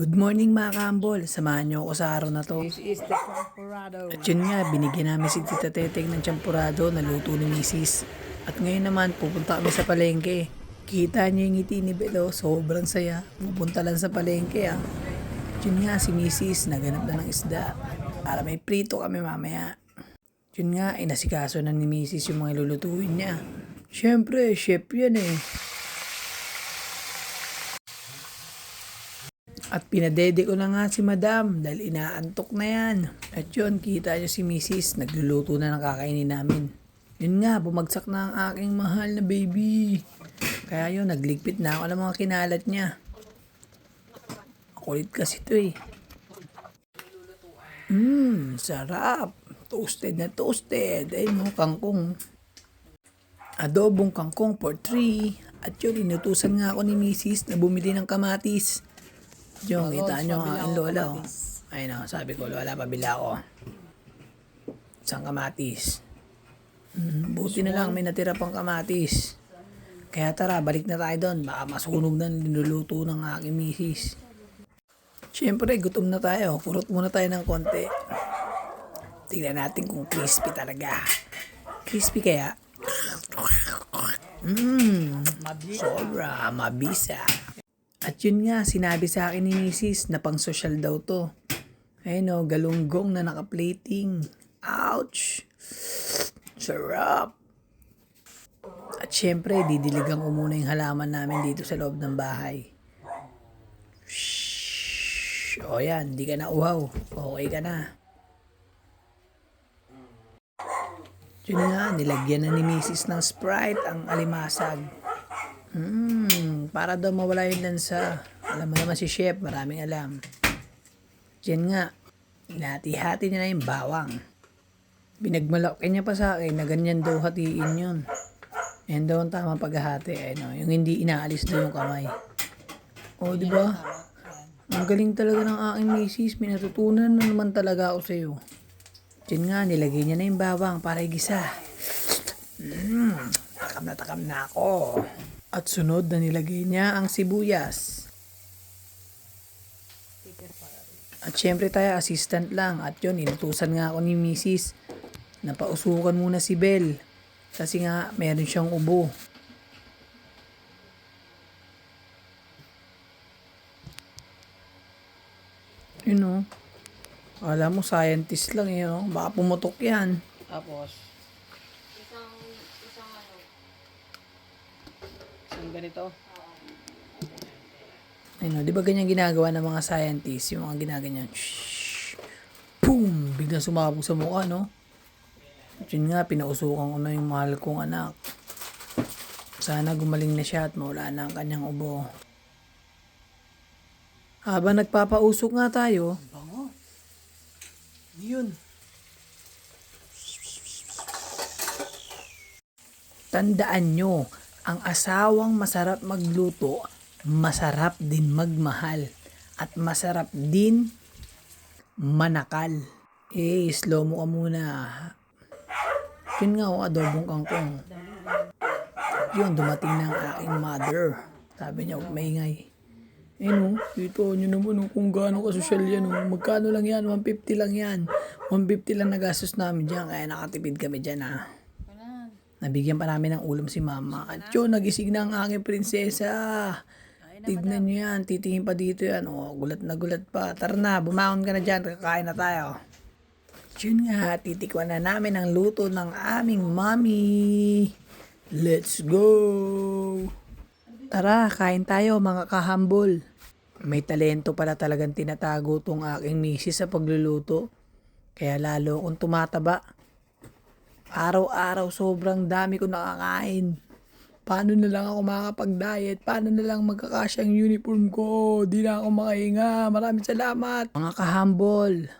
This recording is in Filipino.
Good morning mga kahambol. Samahan niyo ako sa araw na to. This is the Colorado. At yun nga, binigyan namin si Tita Teteng ng champurado na luto ni Mrs. At ngayon naman, pupunta kami sa palengke. Kita niyo yung ngiti ni Belo, sobrang saya. Pupunta lang sa palengke ah. At yun nga, si Mrs. naganap na ng isda. Para may prito kami mamaya. At Yun nga, inasikaso na ni Mrs. yung mga lulutuin niya. Siyempre, chef yan eh. At pinadede ko na nga si madam dahil inaantok na yan. At yun, kita niyo si Mrs. Nagluluto na ng kakainin namin. Yun nga, bumagsak na ang aking mahal na baby. Kaya yun, nagligpit na ako ng mga kinalat niya. Kulit kasi ito eh. Mmm, sarap. Toasted na toasted. Ay mo, kangkong. Adobong kangkong for 3. At yun, inutusan nga ako ni Mrs. na bumili ng kamatis. Yung, kita nyo ang lola. Oh. Ayun o, sabi ko, lola, pabila ako. Isang kamatis. Mm, buti na lang, may natira pang kamatis. Kaya tara, balik na tayo doon. Baka masunog na niluluto ng aking misis. Siyempre, gutom na tayo. Kurot muna tayo ng konti. Tingnan natin kung crispy talaga. Crispy kaya? Mmm, sobra, mabisa. At yun nga, sinabi sa akin ni Mrs. na pang social daw to. Ayun o, galunggong na naka-plating. Ouch! Sarap! At syempre, didiligan ko muna yung halaman namin dito sa loob ng bahay. Shhh! O yan, di ka na uhaw. Okay ka na. Yun nga, nilagyan na ni Mrs. ng Sprite ang alimasag. Hmm, para daw mawala yung lansa. Alam mo naman si Chef, maraming alam. Diyan nga, inati-hati niya na yung bawang. Binagmalaki niya pa sa akin na ganyan daw hatiin yun. Yan daw ang tamang paghahati. Ano, yung hindi inaalis daw yung kamay. O, di ba? Ang galing talaga ng aking misis. May natutunan na naman talaga ako sa'yo. Diyan nga, nilagay niya na yung bawang para igisa. Mmm, takam na takam na ako. At sunod na nilagay niya ang sibuyas. At syempre tayo, assistant lang. At yun, inutusan nga ako ni Mrs. na pausukan muna si Belle. Kasi nga, meron siyang ubo. You know, alam mo, scientist lang yun. Oh. Baka pumutok yan. Tapos, isang, isang ano, isang ganito. Ayun, oh, di ba ganyan ginagawa ng mga scientists, yung mga ginaganyan, shhh, boom, biglang sumabog sa mukha, no? At yun nga, pinausukan ko na yung mahal kong anak. Sana gumaling na siya at mawala na ang kanyang ubo. Habang nagpapausok nga tayo, bango. Yun. Tandaan nyo, ang asawang masarap magluto, masarap din magmahal. At masarap din manakal. Eh, slow mo ka muna. Yun nga, oh, adobong kangkong. Yun, dumating na ang aking mother. Sabi niya, maingay. Eh no, ito nyo naman oh, kung gaano kasosyal yan oh. Magkano lang yan? 150 lang yan. 150 lang nagastos namin dyan. Kaya nakatipid kami dyan ah. Nabigyan pa namin ng ulam si mama. At yun, nagising na ang aking prinsesa. Tignan nyo yan, titingin pa dito yan. Oh, gulat na gulat pa. Tara na, bumangon ka na dyan, kakain na tayo. Yun nga, titikwan na namin ang luto ng aming mommy. Let's go! Tara, kain tayo mga kahambol. May talento pala talagang tinatago tong aking misis sa pagluluto. Kaya lalo akong tumataba. Araw-araw sobrang dami ko nakakain. Paano na lang ako makakapag-diet? Paano na lang magkakasya ang uniform ko? Di na ako makahinga. Maraming salamat. Mga kahambol,